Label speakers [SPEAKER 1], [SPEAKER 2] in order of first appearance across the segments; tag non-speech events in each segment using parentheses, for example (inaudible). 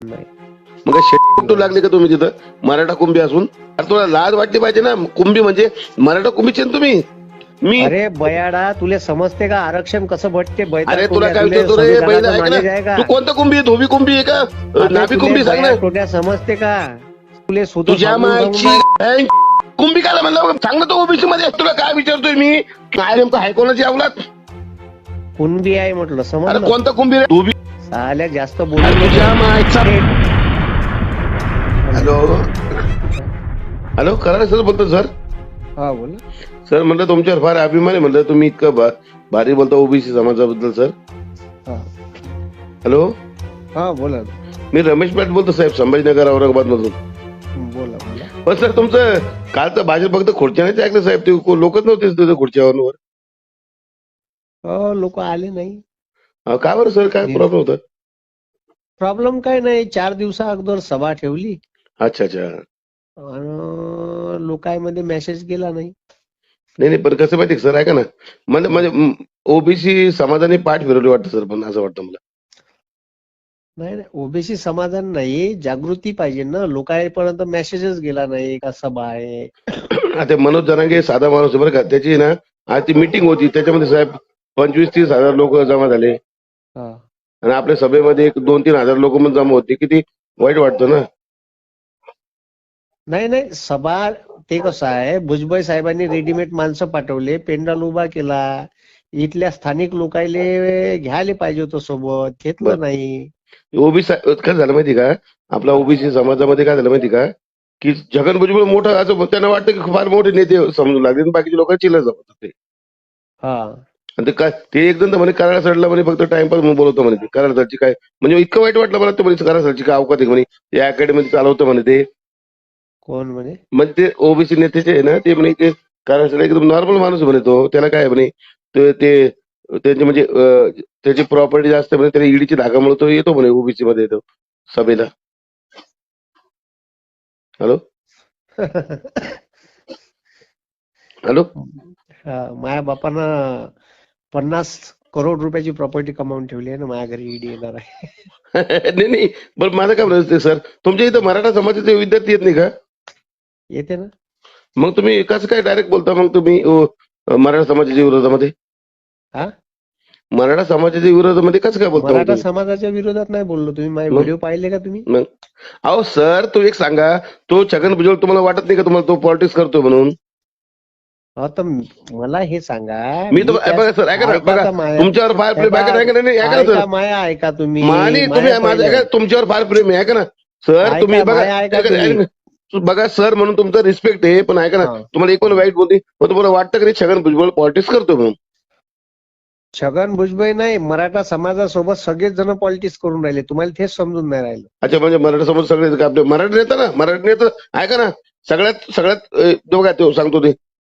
[SPEAKER 1] नाही.
[SPEAKER 2] मग काय शेट लागले का तुम्ही तिथं? मराठा कुंभी असून? अरे तुला लाज वाटली पाहिजे ना? कुंभी म्हणजे मराठा कुंभीचे ना तुम्ही? मी
[SPEAKER 1] अरे बयाडा तुले समजते का आरक्षण कसं भेटते बैठक
[SPEAKER 2] अरे तुला काय
[SPEAKER 1] तुले
[SPEAKER 2] विचारतो रे? ऐक ना? तू कोणतं कुंभी आहे? धोबी कुंभी आहे का? नाभी
[SPEAKER 1] तुले
[SPEAKER 2] कुंभी सांग ना.
[SPEAKER 1] टोट्या समजते का? तुले स्वतः
[SPEAKER 2] तुझ्या
[SPEAKER 1] सांगून सांगून
[SPEAKER 2] कुंभी काला म्हणलं. सांग ना तो ओबीसी मध्ये. तुला काय विचारतोय मी? काय नेमकं हायकोनाची अवलाद?
[SPEAKER 1] कुणबी आहे म्हटलं
[SPEAKER 2] अरे
[SPEAKER 1] समजलं
[SPEAKER 2] कोणता कुंभी रे? धोबी
[SPEAKER 1] साल्या जास्त
[SPEAKER 2] अरे
[SPEAKER 1] बोलू
[SPEAKER 2] तुझ्या मागचा हॅलो हॅलो करा सर बोलतो सर.
[SPEAKER 1] हा बोला
[SPEAKER 2] सर म्हणलं तुमच्यावर फार अभिमान आहे. म्हणलं तुम्ही इतकं भा- भारी बोलता ओबीसी समाजाबद्दल सर.
[SPEAKER 1] हा.
[SPEAKER 2] हॅलो
[SPEAKER 1] हा बोला
[SPEAKER 2] मी रमेश पाट बोलतो साहेब. संभाजीनगर औरंगाबाद मधून.
[SPEAKER 1] बोला बोला.
[SPEAKER 2] पण सर तुमचं कालचं भाजप फक्त खुर्च्यानेच ऐकलं साहेब? ते लोकच नव्हते तिथे खुर्च्यावर.
[SPEAKER 1] लोक आले नाही.
[SPEAKER 2] अहो, का बरं सर? काय प्रॉब्लेम होता?
[SPEAKER 1] प्रॉब्लेम काय नाही. चार दिवसा अगोदर सभा ठेवली.
[SPEAKER 2] अच्छा अच्छा.
[SPEAKER 1] आणि लोकांमध्ये मेसेज गेला नाही.
[SPEAKER 2] नाही नाही पण कसं माहिती सर? ऐका ना. म्हणजे म्हणजे ओबीसी समाजाने पाठ फिरवली वाटतं सर पण असं वाटतं मला.
[SPEAKER 1] नाही नाही. ओबीसी समाधान नाही. जागृती पाहिजे ना. लोकांपर्यंत मेसेजच गेला नाही का सभा आहे? (coughs)
[SPEAKER 2] आता मनोज जरांगे साधा माणूस आहे बरं का. त्याची ना आज ती मिटिंग होती. त्याच्यामध्ये साहेब पंचवीस तीस हजार लोक जमा झाले. आणि आपल्या सभेमध्ये एक दोन तीन हजार लोक पण जमा होते. किती वाईट वाटतं ना?
[SPEAKER 1] नाही नाही. सभा ते कसं आहे भुजबळ साहेबांनी रेडीमेड माणसं पाठवले पेंडॉल उभा केला. इथल्या स्थानिक लोकायले घ्यायला पाहिजे होतं सोबत घेतलं नाही.
[SPEAKER 2] ओबीसी काय झालं माहिती का? आपला ओबीसी समाजामध्ये काय झालं माहिती का? की जगन भुजबळ मोठं असं त्यांना वाटतं की फार मोठे नेते समजू लागले आणि बाकीचे लोक चिल्लर जमत ते
[SPEAKER 1] हा.
[SPEAKER 2] आणि ते काय ते एकदम तर म्हणे कराडा सडला म्हणे फक्त टाइमपास म्हणून बोलवतो म्हणे. ते कराड सरची काय? म्हणजे इतकं वाईट वाटलं मला ते म्हणे कराड सरची काय अवकात आहे म्हणे. ते अकॅडमी चालवतं म्हणे ते.
[SPEAKER 1] कोण म्हणे?
[SPEAKER 2] म्हणजे ते ओबीसी नेतेचे आहे ना ते म्हणे ते कराड सर एकदम नॉर्मल माणूस म्हणे तो. त्याला काय म्हणे ते ते त्यांचे म्हणजे अं, त्याची प्रॉपर्टी जास्त आहे म्हणे त्याला ईडीची धागामुळे तो येतो म्हणे ओबीसी मध्ये येतो सभेला. हॅलो? (laughs) हॅलो?
[SPEAKER 1] माझ्या बापानं पन्नास करोड रुपयाची प्रॉपर्टी कमावून ठेवली आहे ना माझ्या घरी ईडी येणार आहे. (laughs)
[SPEAKER 2] नाही नाही पण माझं काय म्हणायचं सर तुमच्या इथं मराठा समाजाचे विद्यार्थी येत नाही का?
[SPEAKER 1] येते ना.
[SPEAKER 2] मग तुम्ही कसं काय डायरेक्ट बोलता मग तुम्ही अ, मराठा समाजाच्या विरोधामध्ये?
[SPEAKER 1] हा?
[SPEAKER 2] मराठा समाजाच्या विरोधामध्ये कसं काय बोलता मग
[SPEAKER 1] मराठा
[SPEAKER 2] तुम्ही?
[SPEAKER 1] समाजाच्या विरोधात नाही बोललो. तुम्ही माझे
[SPEAKER 2] मग?
[SPEAKER 1] व्हिडिओ पाहिले का तुम्ही?
[SPEAKER 2] अहो सर तू एक सांगा तो छगन भुजबळ तुम्हाला वाटत नाही का तुम्हाला तो पॉलिटिक्स करतोय म्हणून?
[SPEAKER 1] तर मला हे सांगा
[SPEAKER 2] मी तर
[SPEAKER 1] त्या-
[SPEAKER 2] बघा सर ऐका ना बघा
[SPEAKER 1] माया-
[SPEAKER 2] तुमच्यावर फार प्रेम ऐका ना, ऐका ना, नाही, ऐका ना
[SPEAKER 1] ऐका
[SPEAKER 2] सर
[SPEAKER 1] माया ऐका तुम्ही
[SPEAKER 2] मानी तुम्ही
[SPEAKER 1] माया
[SPEAKER 2] माझं. ऐका तुमच्यावर फार प्रेम आहे ऐका ना सर
[SPEAKER 1] ऐका,
[SPEAKER 2] तुम्ही बघा
[SPEAKER 1] माया ऐका
[SPEAKER 2] ऐका ना,
[SPEAKER 1] तुम्ही.
[SPEAKER 2] ऐका ना. बघा सर म्हणून तुमचा रिस्पेक्ट आहे पण ऐका ना
[SPEAKER 1] हा.
[SPEAKER 2] तुम्हाला एक पण वाईट बोलते पण तुम्हाला वाटतं की छगन भुजबळ पॉलिटिक्स करतो म्हणून
[SPEAKER 1] छगन भुजबळ नाही मराठा समाजासोबत सगळेच जण पॉलिटिक्स करून राहिले तुम्हाला तेच समजून नाही राहिलं
[SPEAKER 2] अच्छा म्हणजे मराठा समाज सगळे का आपले मराठी नेता ना मराठी नेता ऐका ना सगळ्यात सगळ्यात अ, बघा तो सांगतो ते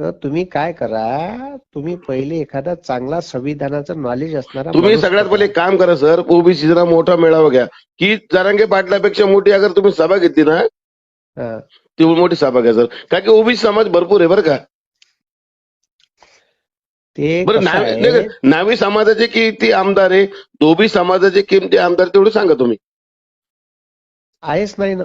[SPEAKER 1] तर तुम्ही काय करा तुम्ही पहिले एखादा चांगला संविधानाचं नॉलेज असणारा
[SPEAKER 2] तुम्ही सगळ्यात. पहिले एक काम करा सर. ओबीसीचा मोठा मेळावा घ्या. की जरांगे पाटलापेक्षा मोठी अगर तुम्ही सभा घेतली ना
[SPEAKER 1] हा.
[SPEAKER 2] ती मोठी सभा घ्या सर. कारण की ओबीसी समाज भरपूर आहे बरं का?
[SPEAKER 1] ते
[SPEAKER 2] बरं का, नावी समाजाचे किती आमदार आहे? धोबी समाजाचे किमती आमदार तेवढं सांगा तुम्ही.
[SPEAKER 1] आहेच नाही ना.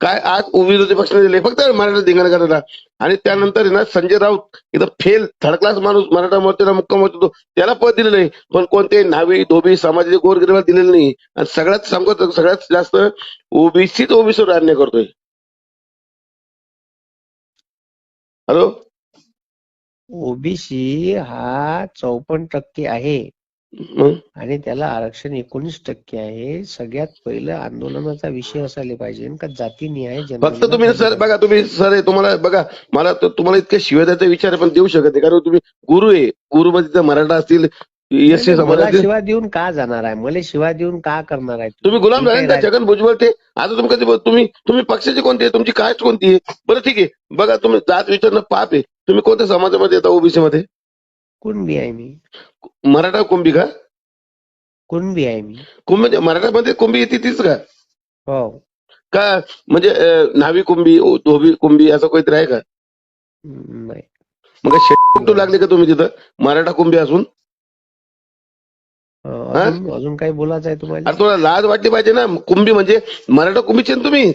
[SPEAKER 2] काय आज विरोधी पक्षाने दिले फक्त मराठा धिंगाणा करायला आणि त्यानंतर आहे ना संजय राऊत इथं फेल थर्ड क्लास माणूस मराठा मोर्चाला मुक्काम होतो त्याला पद दिलेलं नाही. पण कोणते नावी धोबी समाजाचे गोरगरिबाला दिलेलं नाही. आणि सगळ्यात सांगतो सगळ्यात जास्त ओबीसीच ओबीसीवर अन्याय करतोय. हॅलो?
[SPEAKER 1] ओबीसी हा चौपन्न टक्के आहे. आणि त्याला आरक्षण एकोणीस टक्के आहे. सगळ्यात पहिलं आंदोलनाचा विषय असायला पाहिजे. का जातीनिहाय
[SPEAKER 2] फक्त
[SPEAKER 1] जनगणना
[SPEAKER 2] तुम्ही सर. बघा तुम्ही सर तुम्हाला बघा मला तुम्हाला इतक्या शिवाय द्यायचा विचार पण देऊ शकत नाही कारण तुम्ही गुरु आहे. गुरु मध्ये मराठा असतील
[SPEAKER 1] मला शिवा देऊन का जाणार आहे? मला शिवा देऊन का करणार आहे?
[SPEAKER 2] तुम्ही गुलाम छगन भुजबळ ते. आता तुम्ही कधी तुम्ही तुम्ही पक्षाचे कोणते आहे? तुमची कास्ट कोणती आहे? बरं ठीक आहे. बघा तुम्ही जात विचारणं पाप आहे. तुम्ही कोणत्या समाजामध्ये येता ओबीसी मध्ये
[SPEAKER 1] कुणबी आहे मी?
[SPEAKER 2] मराठा कुंभी का?
[SPEAKER 1] कुणबी आहे मी.
[SPEAKER 2] कुंभ म्हणजे मराठामध्ये कुंभी येते तीच का?
[SPEAKER 1] हो.
[SPEAKER 2] का म्हणजे अं, न्हावी कुंभी ओ- धोबी कुंभी असं काहीतरी आहे का?
[SPEAKER 1] नाही.
[SPEAKER 2] मग शेटू लागले का तुम्ही तिथं? मराठा कुंभी असून?
[SPEAKER 1] अं, अजून अजून काही बोलायचं आहे तुम्हाला?
[SPEAKER 2] अरे लाज वाटली पाहिजे ना. कुंभी म्हणजे मराठा कुंभीचे ना तुम्ही?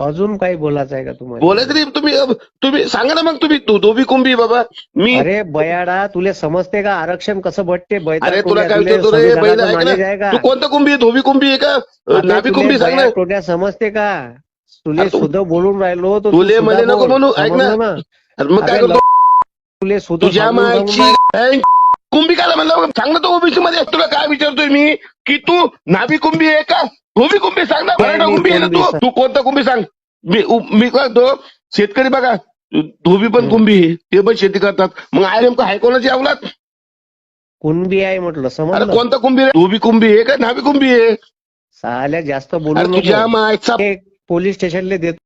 [SPEAKER 1] अजून काही बोलायचं आहे का तुम्हाला?
[SPEAKER 2] बोलायचं नाही तुम्ही तुम्ही सांगा ना मग तुम्ही धो- धोबी कुंभी बाबा मी
[SPEAKER 1] अरे बयाडा तुला समजते का आरक्षण कसं भेटते?
[SPEAKER 2] अरे तुला काय
[SPEAKER 1] तुले
[SPEAKER 2] तू कोणता कुंभी? धोबी कुंभी आहे का? नाभी
[SPEAKER 1] तुले
[SPEAKER 2] कुंभी सांग
[SPEAKER 1] टोळ्या समजते का? तुले
[SPEAKER 2] तू-
[SPEAKER 1] सुद्धा बोलून राहिलो तू
[SPEAKER 2] तुले मले नको. म्हणू, ऐक ना. मग काय करतो?
[SPEAKER 1] तुले सुद्धा
[SPEAKER 2] तुझ्या मायची कुंभी काय म्हणलं? सांग ना तो ओबीसी मध्ये. तुला काय विचारतोय मी? की तू नाभी कुंभी आहे का? धोबी कुंभी सांग ना मराठा कुंभी आहे ना
[SPEAKER 1] कुंभी
[SPEAKER 2] तू. तू कोणता कुंभी सांग? मी उ- मी काय तो शेतकरी बघा धोबी पण. कुंभी आहे ते पण शेती करतात. मग आय नेमकं हाय कोणाची अवलाद?
[SPEAKER 1] कुणबी आहे म्हटलं
[SPEAKER 2] अरे
[SPEAKER 1] समजलं
[SPEAKER 2] कोणता कुंभी आहे? धोबी कुंभी आहे का? नाभी कुंभी आहे.
[SPEAKER 1] साल्या जास्त
[SPEAKER 2] अरे
[SPEAKER 1] बोलू
[SPEAKER 2] तुझ्या
[SPEAKER 1] नको.
[SPEAKER 2] मायचा
[SPEAKER 1] पोलीस स्टेशनला देतो.